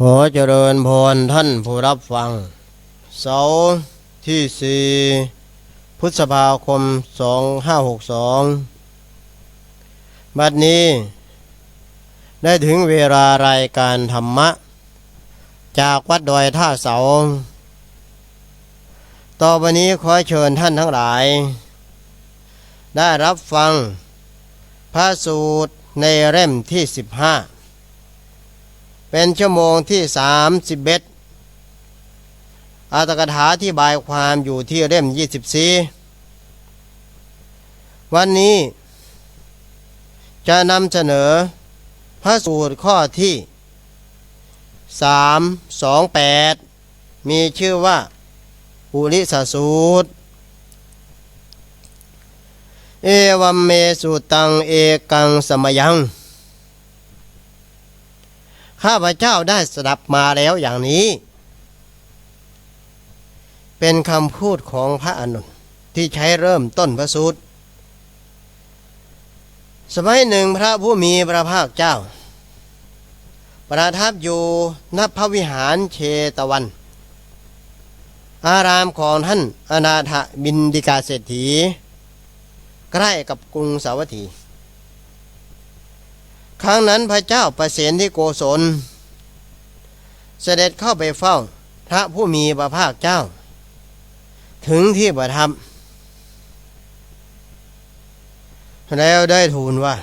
ขอเจริญพรท่านผู้รับฟัง เสาร์ที่สี่พฤษภาคมสองห้าหกสองบัดนี้ ได้ถึงเวลารายการธรรมะ จากวัดดอยท่าเสา ต่อไปนี้ขอเชิญท่านทั้งหลาย ได้รับฟัง พระสูตรในเล่มที่สิบห้า เป็นชั่วโมงที่สามสิบเอ็ดอาตกถาที่บายความอยู่ที่เล่มยี่สิบสี่วันนี้จะนำเสนอพระสูตรข้อที่สามสองแปดมีชื่อว่าปุริสสูตร เอวัมเมสุตังเอกังสมยัง ข้าพเจ้าได้สดับมาแล้วอย่างนี้ เป็นคำพูดของพระอนุนที่ใช้เริ่มต้นพระสูตร สมัยหนึ่งพระผู้มีพระภาคเจ้า ประทับอยู่ณพระวิหารเชตวัน อารามของท่านอนาถบินดิกาเศรษฐี ใกล้กับกรุงสาวัตถี ครั้งนั้นพระเจ้าประเสนที่โกศล เสด็จเข้าไปเฝ้าพระผู้มีพระภาคเจ้า ถึงที่ประทับ แล้วได้ทูลว่า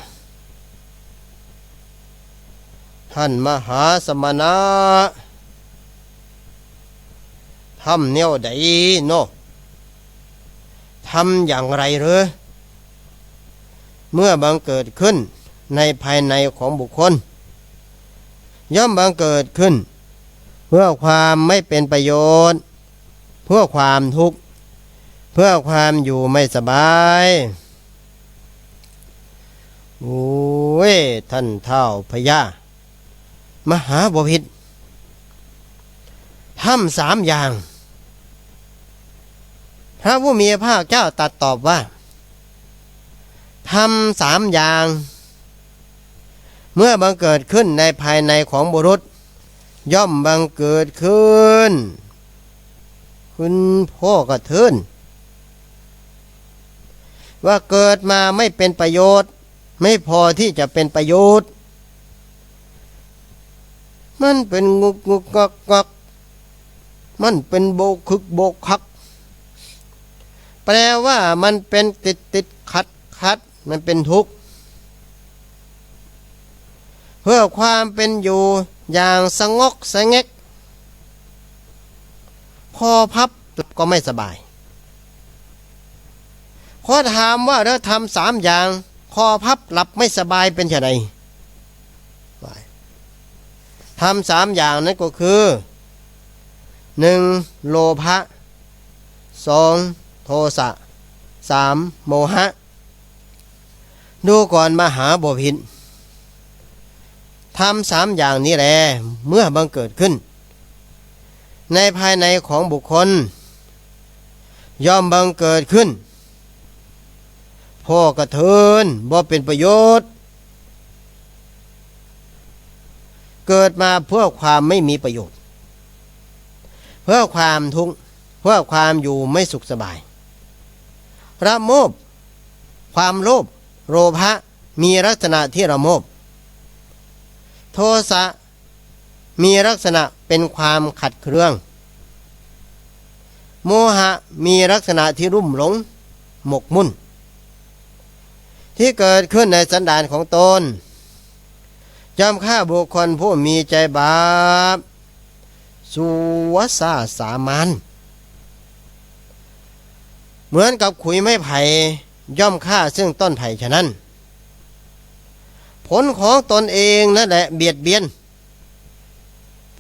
ท่านมหาสมณะทำเนี่ยวใดโนทำอย่างไรหรือเมื่อบังเกิดขึ้น ในภายในของบุคคล ย่อมบังเกิดขึ้น เพื่อความไม่เป็นประโยชน์ เพื่อความทุกข์ เพื่อความอยู่ไม่สบายโอ้ยท่านเท่าพญามหาบพิษทำสามอย่าง พระผู้มีพระเจ้าตัดตอบว่าทำสามอย่าง เมื่อบังเกิดขึ้นในภายในของบุรุษ ย่อมบังเกิดขึ้น คุณพ่อกระเทือนว่าเกิดมาไม่เป็นประโยชน์ ไม่พอที่จะเป็นประโยชน์ มันเป็นงุกงุกกักกักมันเป็นโบกคึกโบกคัก แปลว่ามันเป็นติดติดขัดขัดมันเป็นทุกข์ เพื่อความเป็นอยู่อย่างสงกสงกพอพับก็ไม่สบายขอถามว่าเราทำสามอย่างคอพับหลับไม่สบายเป็นไงทำสามอย่างนั้นก็คือหนึ่งโลภะสองโทสะสามโมหะ ดูก่อนมหาบพิน ทำสามอย่างนี้แหละเมื่อบังเกิดขึ้น ในภายในของบุคคล ย่อมบังเกิดขึ้นพ่อกระเทินบ่เป็นประโยชน์ เกิดมาเพื่อความไม่มีประโยชน์ เพื่อความทุกข์เพื่อความอยู่ไม่สุขสบายระโมบ ความโลภโลภะมีลักษณะที่ระโมบ โทสะมีลักษณะเป็นความขัดเครื่อง โมหะมีลักษณะที่รุ่มหลง หมกมุ่น ที่เกิดขึ้นในสันดานของตนจำฆ่าบุคคลผู้มีใจบาปสุวสาสามัญเหมือนกับขุยไม้ไผ่ย่อมฆ่าซึ่งต้นไผ่ฉะนั้น ลของตนเองนั่นแหละเบียดเบียน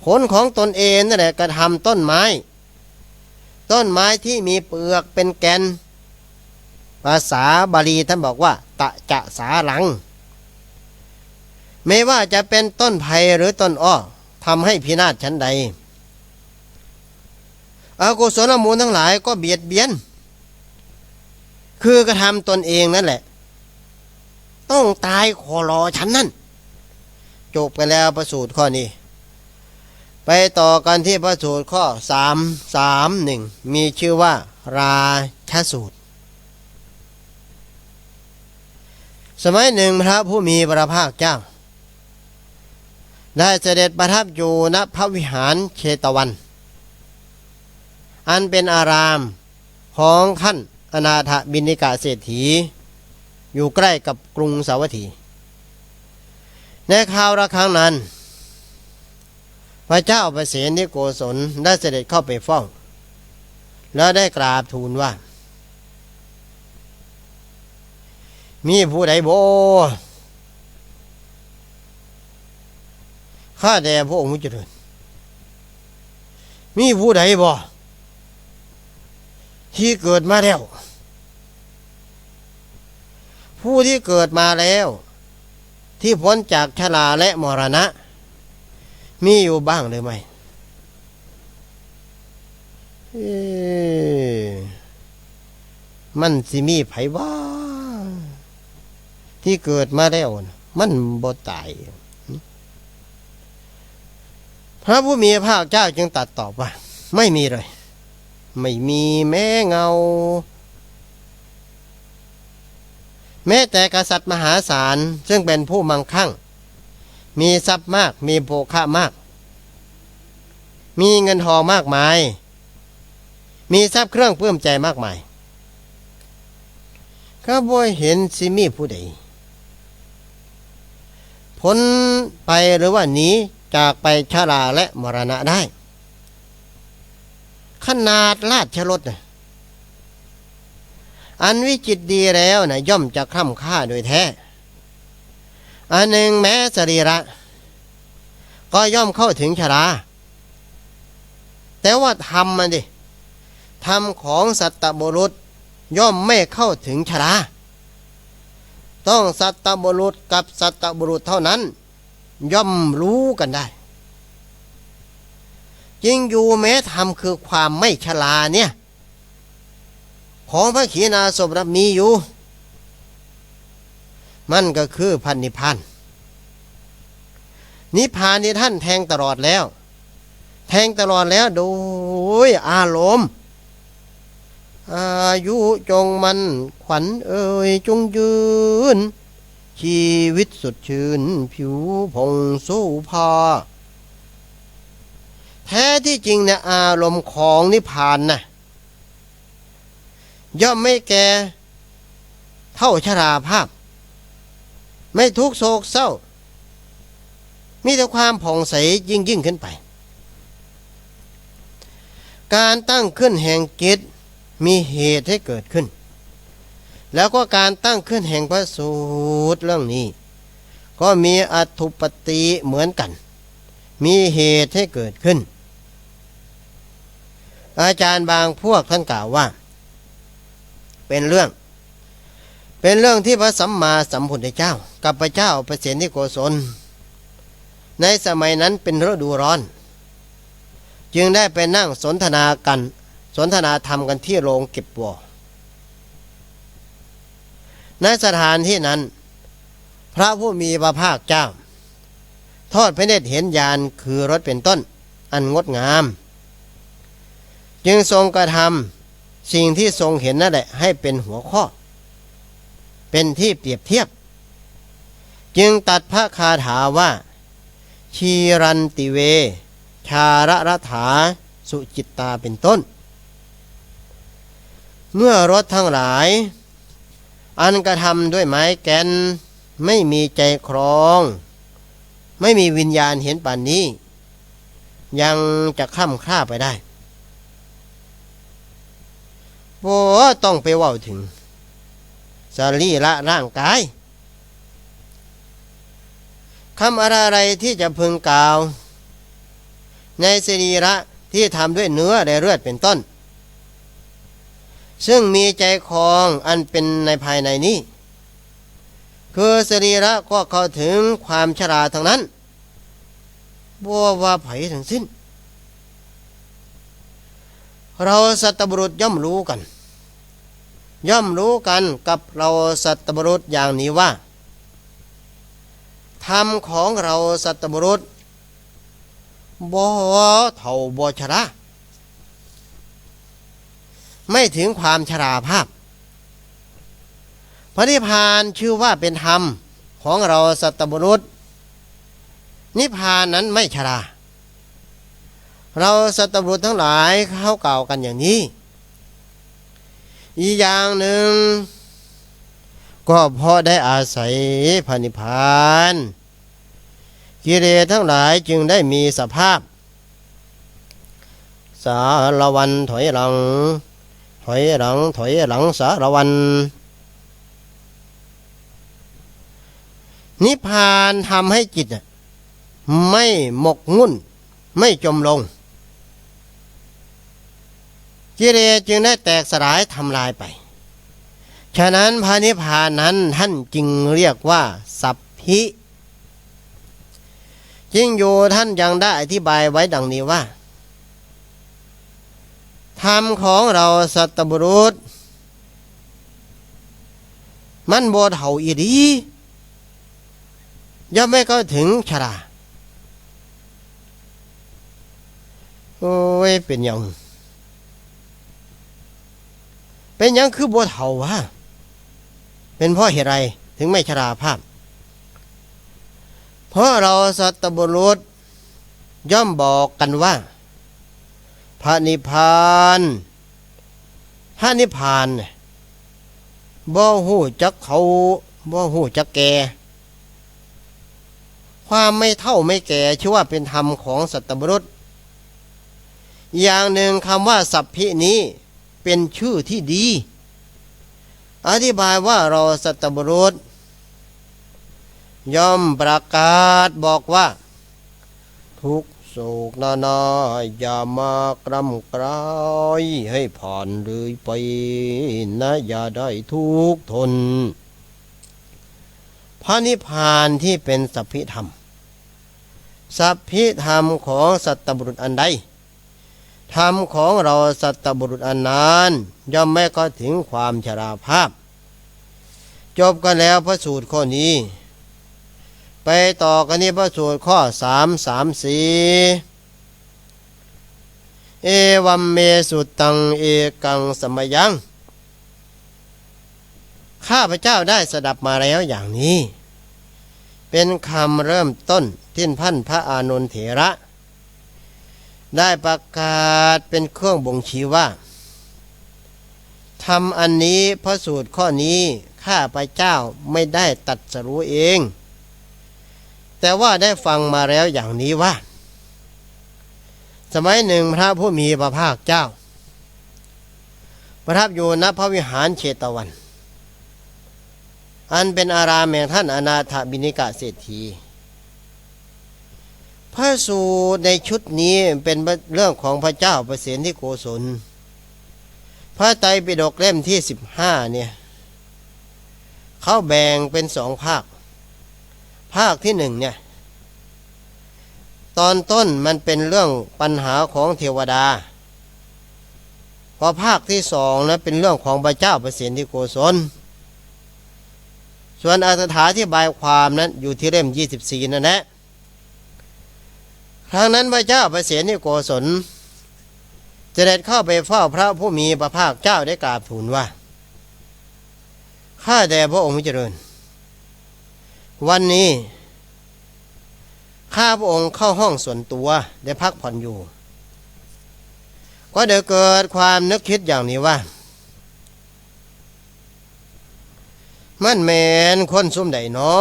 ผลของตนเองนั่นแหละกระทำต้นไม้ ต้นไม้ที่มีเปลือกเป็นแกน ภาษาบาลีท่านบอกว่า ตะจะสาหลัง ไม่ว่าจะเป็นต้นไผ่หรือต้นอ้อทำให้พินาศชั้นใดอากุศลมูลทั้งหลายก็เบียดเบียน คือกระทำตนเองนั่นแหละ ต้องตายขอรอฉันนั่น จบไปแล้วประสูตรข้อนี้ ไปต่อกันที่พระสูตรข้อสามสามหนึ่งมีชื่อว่า ราชสูตร สมัยหนึ่งพระผู้มีพระภาคเจ้า ได้เสด็จประทับอยู่ณพระวิหารเชตวัน อันเป็นอารามของท่านอนาถบินิกาเศรษฐี อยู่ใกล้กับกรุงสาวัตถี ในคราวระครั้งนั้น พระเจ้าประเสนิโกศลได้เสด็จเข้าไปเฝ้า แล้วได้กราบทูลว่า มีผู้ใดโบข้าแด่พระองค์เจริญมีผู้ใดบ่ที่เกิดมาแล้ว ผู้ที่เกิดมาแล้ว ที่พ้นจากชราและมรณะ มีอยู่บ้างหรือไม่มันสิมีไผบ้าที่เกิดมาแล้วมันบ่ตาย พระผู้มีพระเจ้าจึงตรัดตอบว่า ไม่มีเลย ไม่มีแม้เงา แม้แต่กษัตริย์มหาศาลซึ่งเป็นผู้มั่งคั่ง มีทรัพย์มากมีโภคะมาก มีเงินทองมากมาย มีทรัพย์เครื่องเพิ่มใจมากมายก็บ่เห็นสิมีผู้ใดพ้นไปหรือว่าหนีจากไปชราและมรณะได้ ขนาดราชรถนะ อันวิจิตดีแล้วนะย่อมจะคล่ำค่าโดยแท้ อันหนึ่งแม้สรีระ ก็ย่อมเข้าถึงชรา แต่ว่าธรรมมันดิธรรมของสัตตบุรุษย่อมไม่เข้าถึงชรา ต้องสัตตบุรุษกับสัตตบุรุษเท่านั้น ย่อมรู้กันได้จริงอยู่แม้ธรรมคือความไม่ชราเนี่ย ของพระขีณาสมรับมีอยู่ มันก็คือพันนิพพานนิพพานนี่ท่านแทงตลอดแล้ว แทงตลอดแล้วโดยอารมณ์อายุจงมันขวัญเอ่ยจงยืน ชีวิตสดชื่น ผิวผงสู้พาแท้ที่จริงเนี่ยอารมณ์ของนิพพานนะ ย่อมไม่แก่เท่าชราภาพ ไม่ทุกโศกเศร้า มีแต่ความผ่องใสยิ่งยิ่งขึ้นไป การตั้งขึ้นแห่งจิตมีเหตุให้เกิดขึ้น แล้วก็การตั้งขึ้นแห่งพระสูตรเรื่องนี้ ก็มีอัตุปติเหมือนกัน มีเหตุให้เกิดขึ้น อาจารย์บางพวกท่านกล่าวว่า เป็นเรื่อง เป็นเรื่องที่พระสัมมาสัมพุทธเจ้า กับพระเจ้าประเสนิโกศล ในสมัยนั้นเป็นฤดูร้อน จึงได้ไปนั่งสนทนากัน สนทนาธรรมกันที่โรงเก็บวัวในสถานที่นั้น พระผู้มีพระภาคเจ้า ทอดพระเนตรเห็นยานคือรถเป็นต้น อันงดงาม จึงทรงกระทำ สิ่งที่ทรงเห็นนั่นแหละ ให้เป็นหัวข้อ เป็นที่เปรียบเทียบ จึงตัดพระคาถาว่า ชีรันติเว ชาระรถา สุจิตตาเป็นต้น เมื่อรถทั้งหลาย อันกระทำด้วยไม้แกนไม่มีใจครอง ไม่มีวิญญาณเห็นป่านนี้ ยังจะข้ามค่าไปได้ โอ้ต้องไปเว่าถึงสรีละร่างกายคำอะไรอะไรที่จะพึงกล่าว ในสรีระที่ทำด้วยเนื้อและเลือดเป็นต้น ซึ่งมีใจครองอันเป็นในภายในนี้ คือสรีระก็เข้าถึงความชราทั้งนั้นบัวว่าไผทั้งสิ้น เราสัตบุรุษย่อมรู้กัน ย่อมรู้กันกับเราสัตบุรุษอย่างนี้ว่าธรรมของเราสัตบุรุษบ่เท่าบ่ชราไม่ถึงความชราภาพ พระนิพพานชื่อว่าเป็นธรรมของเราสัตบุรุษ นิพพานนั้นไม่ชรา เราสัตบุรุษทั้งหลายเขากล่าวกันอย่างนี้ อีกอย่างหนึ่ง ก็เพราะได้อาศัยพระนิพพานกิเลสทั้งหลายจึงได้มีสภาพ สารวันถอยหลัง ถอยหลังถอยหลังสารวัน นิพพานทำให้จิตไม่หมกมุ่น ไม่จมลง กิเลสจึงได้แตกสลายทำลายไป ฉะนั้นพระนิพพานนั้นท่านจึงเรียกว่า สัพพิจริงอยู่ท่านยังได้อธิบายไว้ดังนี้ว่า ธรรมของเราสัตบุรุษ มันโบเท่าอีดีย่อมไม่ก็ถึงชรา โอ้ย เป็นยัง เป็นยังคือบัวเถาวะเป็นเพราะเหตุไรถึงไม่ชราภาพ เพราะเราสัตบุรุษย่อมบอกกันว่า พระนิพพานพระนิพพานบ่หูจักเขาบ่หูจักแก ความไม่เท่าไม่แก่ชื่อว่าเป็นธรรมของสัตบุรุษ อย่างหนึ่งคำว่าสัพพินี้ เป็นชื่อที่ดี อธิบายว่าเราสัตบุรุษย่อมประกาศบอกว่า ทุกโศกนานาอย่ามากรำกรายให้ผ่านเลยไปนะอย่าได้ทุกทน พระนิพพานที่เป็นสัพพิธรรม สัพพิธรรมของสัตบุรุษอันใด ธรรมของเราสัตบุรุษอันานย่อมไม่ก็ถึงความชราภาพ จบกันแล้วพระสูตรข้อนี้ ไปต่อกันนี้พระสูตรข้อสามสามสี่เอวัมเมสุตังเอกังสมยัง ข้าพเจ้าได้สดับมาแล้วอย่างนี้ เป็นคำเริ่มต้นที่พันพระอานนทเถระ ได้ประกาศเป็นเครื่องบ่งชี้ว่าทำอันนี้พระสูตรข้อนี้ข้าพเจ้าไม่ได้ตัดสรู้เอง แต่ว่าได้ฟังมาแล้วอย่างนี้ว่า สมัยหนึ่งพระผู้มีพระภาคเจ้า ประทับอยู่ณพระวิหารเชตวัน อันเป็นอารามแห่งท่านอนาถบินิกาเศรษฐี พระสูตรในชุดนี้เป็นเรื่องของพระเจ้าประสนที่โกศล พระไตรปิฎกเล่มที่สิบห้าเนี่ยเขาแบ่งเป็นสองภาค ภาคที่หนึ่งเนี่ย ตอนต้นมันเป็นเรื่องปัญหาของเทวดา พอภาคที่สองนะเป็นเรื่องของพระเจ้าประสนที่โกศล ส่วนอัตถาที่บายความนั้นอยู่ที่เล่มยี่สิบสี่นั่นแหละ ครั้งนั้นพระเจ้าประเสนที่โกศลเสด็จเข้าไปเฝ้าพระผู้มีพระภาคเจ้าได้กราบทูลว่าข้าแต่พระองค์เจริญ วันนี้ข้าพระองค์เข้าห้องส่วนตัวได้พักผ่อนอยู่ ก็เดี๋ยวเกิดความนึกคิดอย่างนี้ว่า มันแมนคนซุ่มใดหนอ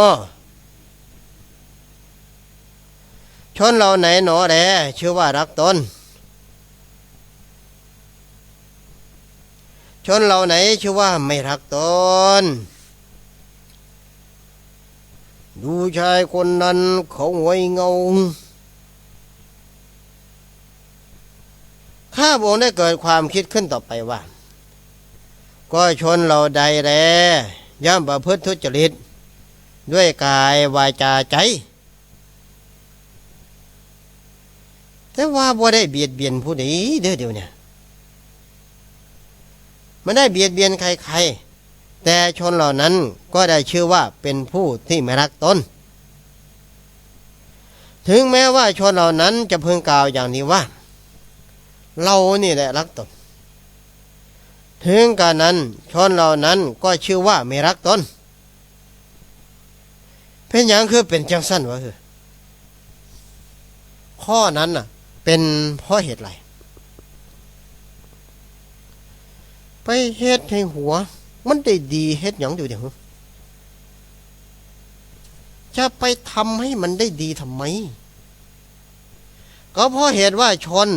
ชนเราไหนหนอแลชื่อว่ารักตน ชนเราไหนชื่อว่าไม่รักตน ดูชายคนนั้นเขาหวยเงา ข้าพองได้เกิดความคิดขึ้นต่อไปว่า ก็ชนเราใดแลย่อมประพฤติทุจริต ด้วยกายวาจาใจ แต่ว่าบ่ได้เบียดเบียนผู้ใดเด้อเดี๋ยวเนี่ยมันได้เบียดเบียนใครๆ แต่ชนเหล่านั้นก็ได้ชื่อว่าเป็นผู้ที่ไม่รักตน ถึงแม้ว่าชนเหล่านั้นจะพึงกล่าวอย่างนี้ว่า เรานี่แหละรักตน ถึงการนั้นชนเหล่านั้นก็ชื่อว่าไม่รักตน เป็นอย่างคือเป็นจังสั้นวะคือข้อนั้นน่ะ เป็นเพราะเหตุไรไปเฮ็ดให้หัว มันได้ดีเฮ็ดหยังอยู่เดี๋ยวจะไปทำให้มันได้ดีทำไม ก็เพราะเหตุว่าชน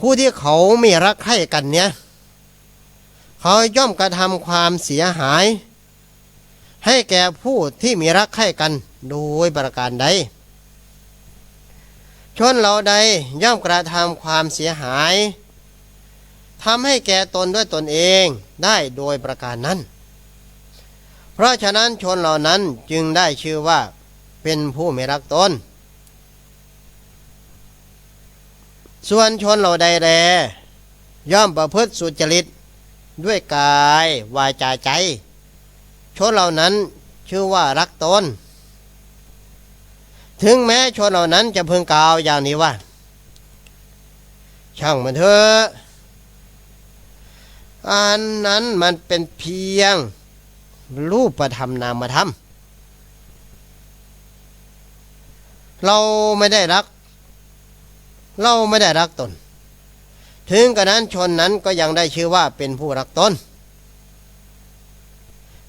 ผู้ที่เขาไม่รักใคร่กันเนี่ย เขาย่อมกระทำความเสียหาย ให้แก่ผู้ที่มีรักใคร่กัน โดยประการใด ชนเราใดย่อมกระทำความเสียหายทำให้แก่ตนด้วยตนเองได้โดยประการนั้น เพราะฉะนั้นชนเหล่านั้นจึงได้ชื่อว่าเป็นผู้ไม่รักตน ส่วนชนเหล่าใดแลย่อมประพฤติสุจริตด้วยกายวาจาใจ ชนเหล่านั้นชื่อว่ารักตน ถึงแม้ชนเหล่านั้นจะพึงกล่าวอย่างนี้ว่า ช่างมันเถอะอันนั้นมันเป็นเพียง รูปธรรมนามธรรม เราไม่ได้รัก เราไม่ได้รักตน ถึงกระนั้นชนนั้นก็ยังได้ชื่อว่าเป็นผู้รักตน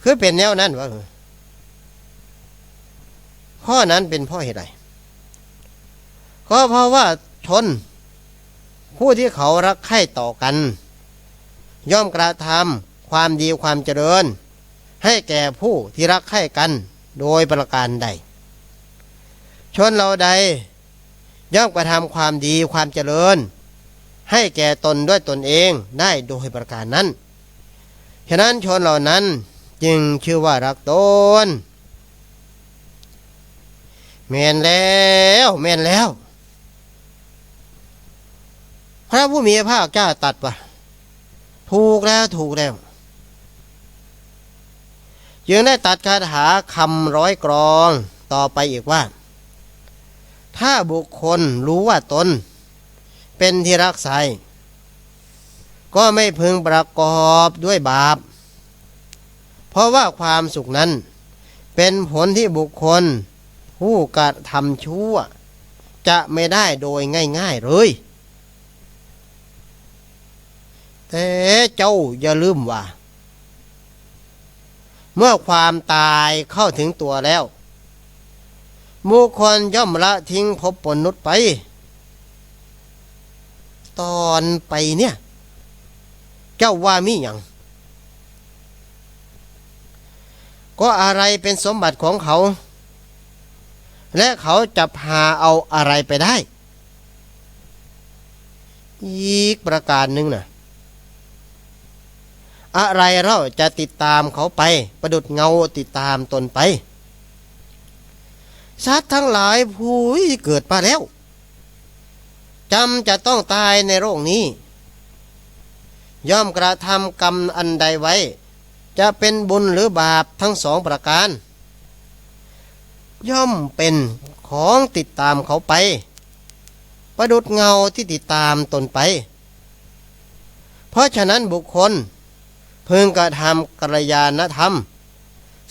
คือเป็นแนวนั้นวะ ข้อนั้นเป็นพ่อเหตุใดก็เพราะว่าชน ผู้ที่เขารักใคร่ต่อกัน ย่อมกระทำความดีความเจริญ ให้แก่ผู้ที่รักใคร่กันโดยประการใด ชนเราใด ย่อมกระทำความดีความเจริญ ให้แก่ตนด้วยตนเองได้โดยประการนั้น ฉะนั้นชนเหล่านั้นจึงชื่อว่ารักตน แม่นแล้วแม่นแล้ว พระผู้มีพระภาคเจ้าตัดปะถูกแล้วถูกแล้วยังได้ตัดคาถาคำร้อยกรองต่อไปอีกว่า ถ้าบุคคลรู้ว่าตน เป็นที่รักใครก็ไม่พึงประกอบด้วยบาป เพราะว่าความสุขนั้น เป็นผลที่บุคคล ผู้กระทำชั่ว จะไม่ได้โดยง่าย ๆ เลย แต่เจ้าอย่าลืมว่า เมื่อความตายเข้าถึงตัวแล้วบุคคลย่อมละทิ้งภพปนุษย์ไป ตอนไปเนี่ย เจ้าว่ามีอย่างก็อะไรเป็นสมบัติของเขา และเขาจะพาเอาอะไรไปได้ อีกประการหนึ่งนะอะไรเราจะติดตามเขาไป ประดุดเงาติดตามตนไปสัตว์ทั้งหลายผู้เกิดมาแล้วจำจะต้องตายในโลกนี้ ย่อมกระทำกรรมอันใดไว้ จะเป็นบุญหรือบาปทั้งสองประการ ย่อมเป็นของติดตามเขาไป ประดุดเงาที่ติดตามตนไป เพราะฉะนั้นบุคคลพึงกระทำกัลยาณธรรม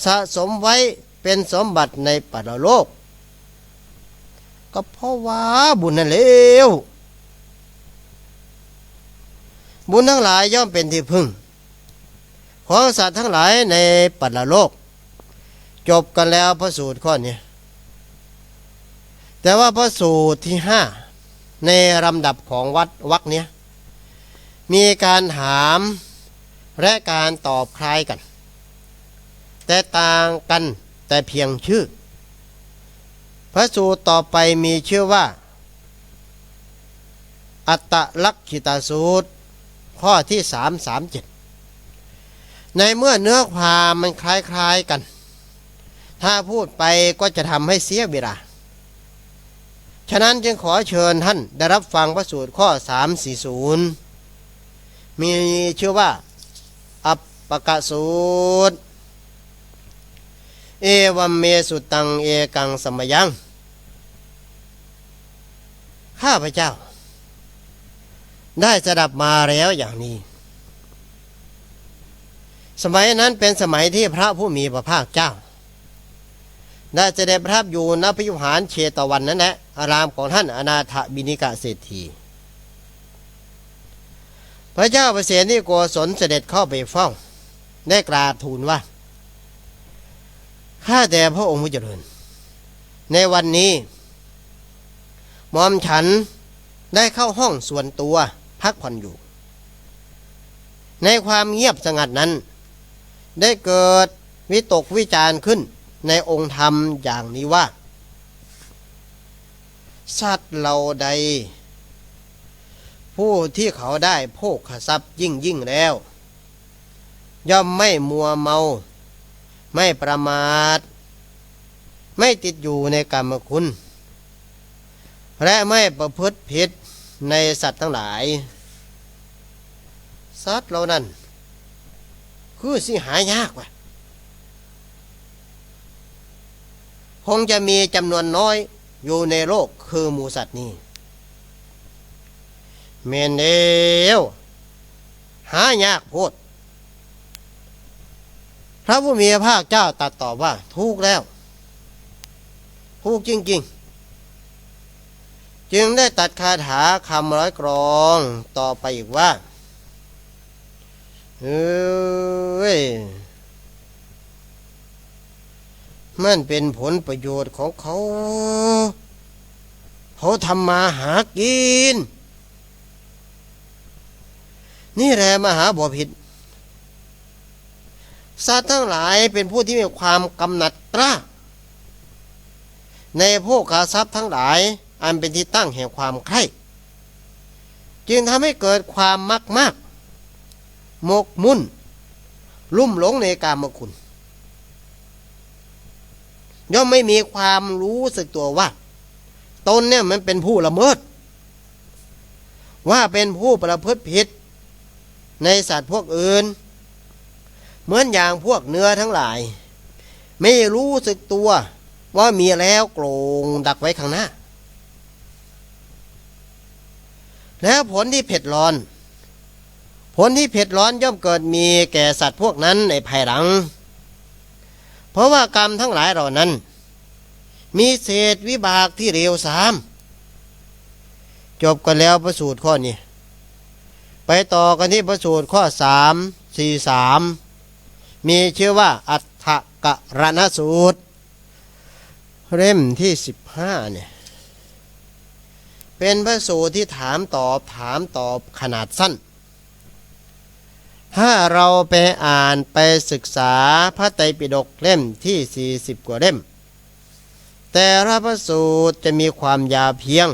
สะสมไว้เป็นสมบัติในปัจโลก ก็เพราะว่าบุญนั่นเลวบุญทั้งหลายย่อมเป็นที่พึ่ง ของสัตว์ทั้งหลายในปัจโลก จบกันแล้วพระสูตรข้อนี้แต่ว่าพระสูตรที่ห้าในลำดับของวัดวักเนี้ยมีการถามและการตอบคล้ายกัน แต่ต่างกันแต่เพียงชื่อ พระสูตรต่อไปมีชื่อว่า อัตตลักขิตาสูตร ข้อที่สามสามเจ็ดในเมื่อเนื้อความมันคล้ายๆกัน ถ้าพูดไปก็จะทำให้เสียเวลา ฉะนั้นจึงขอเชิญท่านได้รับฟังพระสูตรข้อ 340 มีชื่อว่า อัปปกะสูตร เอวัมเมสุตังเอกังสมยัง ข้าพเจ้า ได้สดับมาแล้วอย่างนี้ สมัยนั้นเป็นสมัยที่พระผู้มีพระภาคเจ้า ได้เสด็จประทับอยู่ณพิยุหารเชตวันนั่นแหละอารามของท่านอนาถบินิกะเศรษฐี พระเจ้าประเสนิโกศลเสด็จเข้าไปเฝ้า ได้กราบทูลว่า ข้าแต่พระองค์ผู้เจริญ ในวันนี้หมอมฉันได้เข้าห้องส่วนตัวพักผ่อนอยู่ ในความเงียบสงัดนั้น ได้เกิดวิตกวิจารณ์ขึ้น ในองค์ธรรมอย่างนี้ว่า สัตว์เหล่าใด ผู้ที่เขาได้โภคทรัพย์ยิ่งยิ่งแล้ว ย่อมไม่มัวเมา ไม่ประมาท ไม่ติดอยู่ในกรรมคุณ และไม่ประพฤติผิดในสัตว์ทั้งหลาย สัตว์เหล่านั้น คือสิหายากว่ะ คงจะมีจำนวนน้อยอยู่ในโลกคือหมูสัตว์นี้เมนเดวหายากโพดพระผู้มีพระภาคเจ้าตัดตอบว่าถูกแล้ว ถูกจริง ๆ จึงได้ตัดคาถาคำร้อยกรองต่อไปอีกว่าเอ้ย มันเป็นผลประโยชน์ของเขา เขาทำมาหากิน นี่แหละมหาบ่ผิดสัตว์ทั้งหลายเป็นผู้ที่มีความกำหนัดกล้าในพวกกาทรัพย์ทั้งหลาย อันเป็นที่ตั้งแห่งความใคร่จึงทำให้เกิดความมักมาก หมกมุ่น ลุ่มหลงในกามคุณ ย่อมไม่มีความรู้สึกตัวว่า ตนเนี่ยมันเป็นผู้ละเมิด ว่าเป็นผู้ประพฤติผิด ในสัตว์พวกอื่น เหมือนอย่างพวกเนื้อทั้งหลาย ไม่รู้สึกตัวว่ามีแล้วโกรงดักไว้ข้างหน้า แล้วผลที่เผ็ดร้อน ผลที่เผ็ดร้อนย่อมเกิดมีแก่สัตว์พวกนั้นในภายหลัง เพราะว่ากรรมทั้งหลายเหล่านั้น มีเศษวิบากที่เร็วสามจบกันแล้วประสูตรข้อนี้ ไปต่อกันที่ประสูตรข้อสามสี่สามมีชื่อว่าอัฏฐกรณสูตร เล่มที่สิบห้าเนี่ยเป็นพระสูตรที่ถามตอบถามตอบขนาดสั้น ถ้าเราไปอ่านไปศึกษาพระไตรปิฎกเล่มที่ 40 กว่าเล่ม แต่ละพระสูตรจะมีความยาวเพียง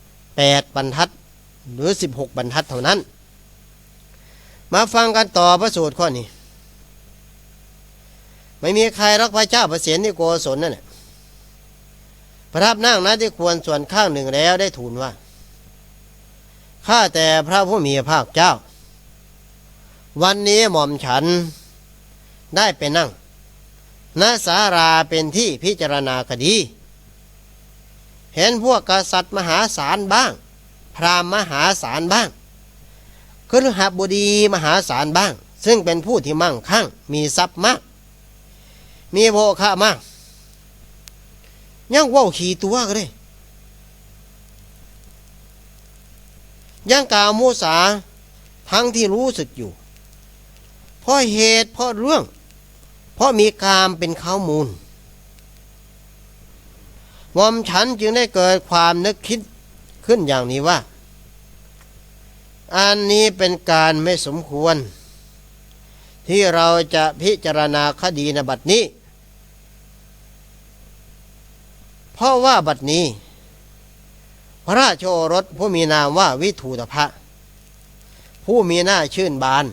8 บรรทัดหรือ 16 บรรทัดเท่านั้น มาฟังกันต่อพระสูตรข้อนี้ ไม่มีใครรักพระเจ้าประเสียนที่โกศลนั่นแหละประทับนั่งนะที่ควรส่วนข้างหนึ่งแล้วได้ทูลว่า ข้าแต่พระผู้มีพระภาคเจ้า วันนี้หม่อมฉันได้ไปนั่งณสาราเป็นที่พิจารณาคดี เห็นพวกกษัตริย์มหาศาลบ้าง พราหมณ์มหาศาลบ้างคฤหบดีมหาศาลบ้าง ซึ่งเป็นผู้ที่มั่งคั่ง มีทรัพย์มาก มีโภคะมากยังว่าขี่ตัวก็ได้ยังกล่าวมุสาทั้งที่รู้สึกอยู่ เพราะเหตุเพราะเรื่อง เพราะมีกามเป็นข้าวมูลวอมฉันจึงได้เกิดความนึกคิดขึ้นอย่างนี้ว่า อันนี้เป็นการไม่สมควร ที่เราจะพิจารณาคดีในบัดนี้ เพราะว่าบัดนี้ พระราชโอรสผู้มีนามว่าวิทูตภะผู้มีหน้าชื่นบาน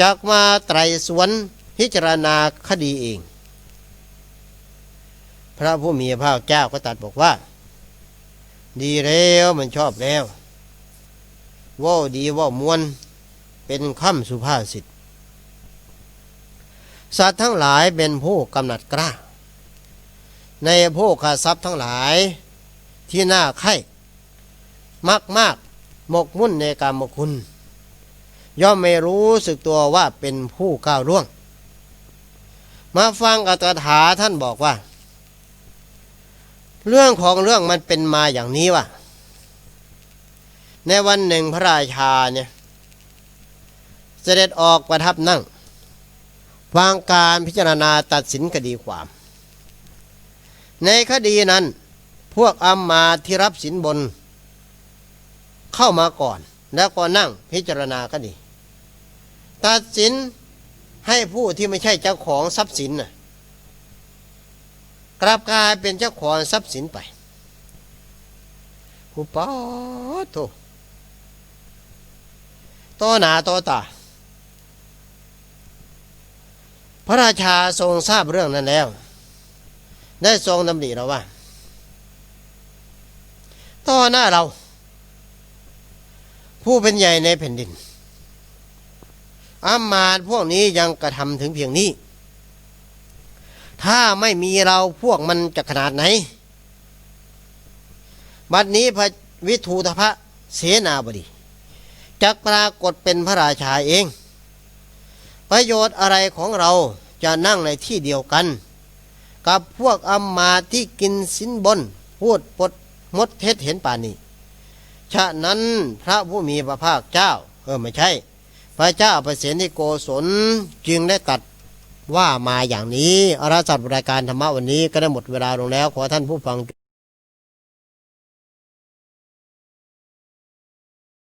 จากมาไตรสวนพิจารณาคดีเอง พระผู้มีพระเจ้าก็ตรัดบอกว่า ดีแล้วมันชอบแล้วว่าดีว่ามวนเป็นคำสุภาษิตสัตว์ทั้งหลายเป็นผู้กำหนัดกล้า ในผู้ขาทรัพย์ทั้งหลายที่น่าไข่มากมากหมกมุ่นในกรรมคุณ ย่อมไม่รู้สึกตัวว่าเป็นผู้ก้าวล่วง มาฟังอัตถาท่านบอกว่า เรื่องของเรื่องมันเป็นมาอย่างนี้ว่าในวันหนึ่งพระราชาเนี่ยเสด็จออกประทับนั่งฟังการพิจารณาตัดสินคดีความ ในคดีนั้น พวกอัมมาตย์ที่รับสินบน เข้ามาก่อน แล้วก็นั่งพิจารณาคดี ตัดสินให้ผู้ที่ไม่ใช่เจ้าของทรัพย์สินน่ะกลับกลายเป็นเจ้าของทรัพย์สินไปผู้ป้าโตต่อหนาต่อตา พระราชาทรงทราบเรื่องนั้นแล้ว ได้ทรงดำริเราว่า ต่อหน้าเรา ผู้เป็นใหญ่ในแผ่นดิน อามาตพวกนี้ยังกระทำถึงเพียงนี้ ถ้าไม่มีเราพวกมันจะขนาดไหน บัดนี้พระวิทูธพะเสนาบดีจะปรากฏเป็นพระราชาเอง ประโยชน์อะไรของเราจะนั่งในที่เดียวกัน กับพวกอัมมาที่กินสินบน พูดปดมดเท็จเห็นป่านนี้ ฉะนั้นพระผู้มีพระภาคเจ้า เออไม่ใช่ พระเจ้าประเสนิโกศลจึงได้ตัดว่ามาอย่างนี้อรสัตรายการธรรมะวันนี้ก็ได้หมดเวลาลงแล้ว ขอท่านผู้ฟัง